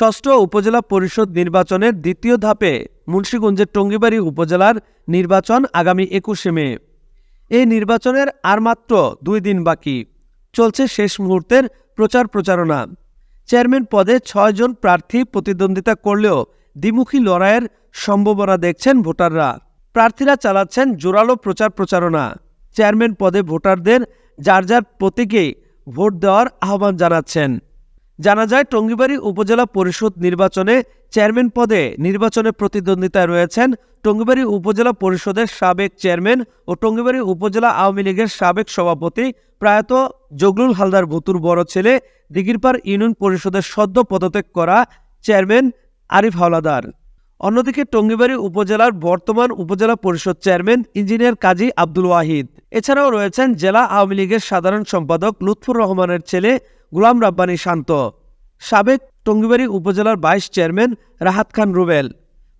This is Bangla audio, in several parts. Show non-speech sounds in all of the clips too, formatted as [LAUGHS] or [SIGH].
ষষ্ঠ উপজেলা পরিষদ নির্বাচনের দ্বিতীয় ধাপে মুন্সীগঞ্জের টঙ্গিবাড়ি উপজেলার নির্বাচন আগামী একুশে মে। এই নির্বাচনের আর মাত্র দুই দিন বাকি। চলছে শেষ মুহূর্তের প্রচার প্রচারণা। চেয়ারম্যান পদে ছয়জন প্রার্থী প্রতিদ্বন্দ্বিতা করলেও দ্বিমুখী লড়াইয়ের সম্ভাবনা দেখছেন ভোটাররা। প্রার্থীরা চালাচ্ছেন জোরালো প্রচার প্রচারণা। চেয়ারম্যান পদে ভোটারদের যার যার প্রতীকেই ভোট দেওয়ার আহ্বান জানাচ্ছেন। জানা যায়, টঙ্গিবাড়ি উপজেলা পরিষদ নির্বাচনে চেয়ারম্যান পদে নির্বাচনে প্রতিদ্বন্দ্বিতায় রয়েছেন টঙ্গিবাড়ি উপজেলা পরিষদের সাবেক চেয়ারম্যান ও টঙ্গিবাড়ি উপজেলা আওয়ামী লীগের সাবেক সভাপতি প্রয়াত জগলুল হালদার ভুতুর বড় ছেলে, দিগিরপাড় ইউনিয়ন পরিষদের সদ্য পদত্যাগ করা চেয়ারম্যান আরিফ হাওলাদার। অন্যদিকে টঙ্গিবাড়ি উপজেলার বর্তমান উপজেলা পরিষদ চেয়ারম্যান ইঞ্জিনিয়ার কাজী আব্দুল ওয়াহিদ। এছাড়াও রয়েছেন জেলা আওয়ামী লীগের সাধারণ সম্পাদক লুৎফুর রহমানের ছেলে গুলাম রাব্বানী শান্ত। সাবেক টঙ্গিবাড়ি উপজেলার ভাইস চেয়ারম্যান রাহাত খান রুবেল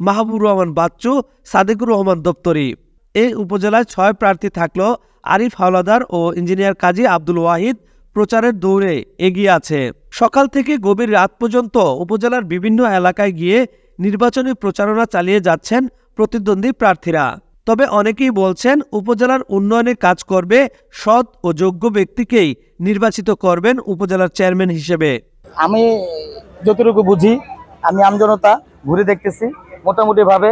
মাহবুব রহমান বাচ্চু, সাদেকুর রহমান দপ্তরি। এই উপজেলায় ছয় প্রার্থী থাকলেও আরিফ হাওলাদার ও ইঞ্জিনিয়ার কাজী আব্দুল ওয়াহিদ প্রচারের দৌড়ে এগিয়ে আছে। সকাল থেকে গভীর রাত পর্যন্ত উপজেলার বিভিন্ন এলাকায় গিয়ে নির্বাচনী প্রচারণা চালিয়ে যাচ্ছেন প্রতিদ্বন্দ্বী প্রার্থীরা। তবে অনেকেই বলছেন উপজেলার উন্নয়নে কাজ করবে সৎ ও যোগ্য ব্যক্তিকেই নির্বাচিত করবেন উপজেলার চেয়ারম্যান হিসেবে। আমি যতটুকু বুঝি আমি আমজনতা ঘুরে দেখতেছি। মোটামুটি ভাবে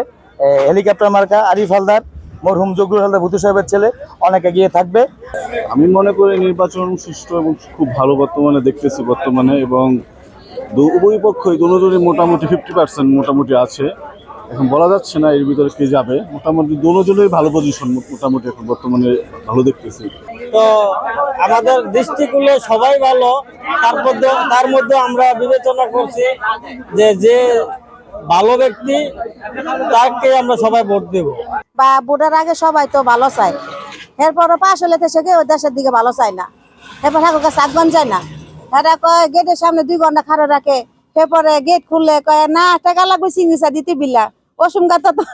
হেলিকপ্টার মার্কা আরিফ হালদার মরহুম জগরুল হালদার ভুতু সাহেবের ছেলে অনেকে এগিয়ে থাকবে। আমি মনে করি নির্বাচন সুষ্ঠু এবং খুব ভালো বর্তমানে দেখতেছি বর্তমানে এবং উভয় পক্ষই দুজনই মোটামুটি ফিফটি পার্সেন্ট মোটামুটি আছে। এখন বলা যাচ্ছে না এর ভিতরে কে যাবে। মোটামুটি দুজনেই ভালো পজিশন মোটামুটি এখন বর্তমানে ভালো দেখতেছি। তো আমাদের দৃষ্টিকুলে সবাই ভালো। তার মধ্যে তার মধ্যে আমরা বিবেচনা করছি যে যে ভালো ব্যক্তি তাকে আমরা সবাই ভোট দেবো। বা ভোটের আগে সবাই তো ভালো চায়। এরপরে পাশ হলে দেশে কেউ দেশের দিকে ভালো চায় না। এরপর ঠাকুরকে সাতগন যায় না। এরা কয় গেটের সামনে দুই ঘণ্টা খাড়ো রাখে। এরপরে গেট খুললে কয় না টাকা লাগবে চিংড়িসা দিতে বিলা ওসুমগা তো তো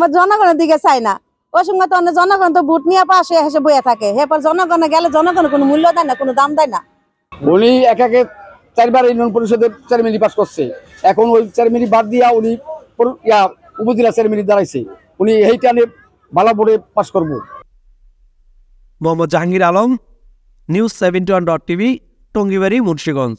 [LAUGHS] জনগণের দিকে চাই না। ওসুমগা তো অন্য জনগণ তো ভোট নিয়ে পাশ হেসে বইয়া থাকে। এরপর জনগণে গেলে জনগণের কোনো মূল্য দেয় না কোনো দাম দেয় না। উনি একাকে চারবার ইউনিয়ন পরিষদের চেয়ারম্যানই পাস করছে। এখন ওই চেয়ারম্যানই বাদ দিয়া উনি ইয়া উপজেলা চেয়ারম্যানই দাঁড়াইছে। উনি এইটা নিয়ে ভালো বোর্ডে পাস করব। Mohammad Jahangir Alam news seventy one dot TV Tongibari Munshiganj.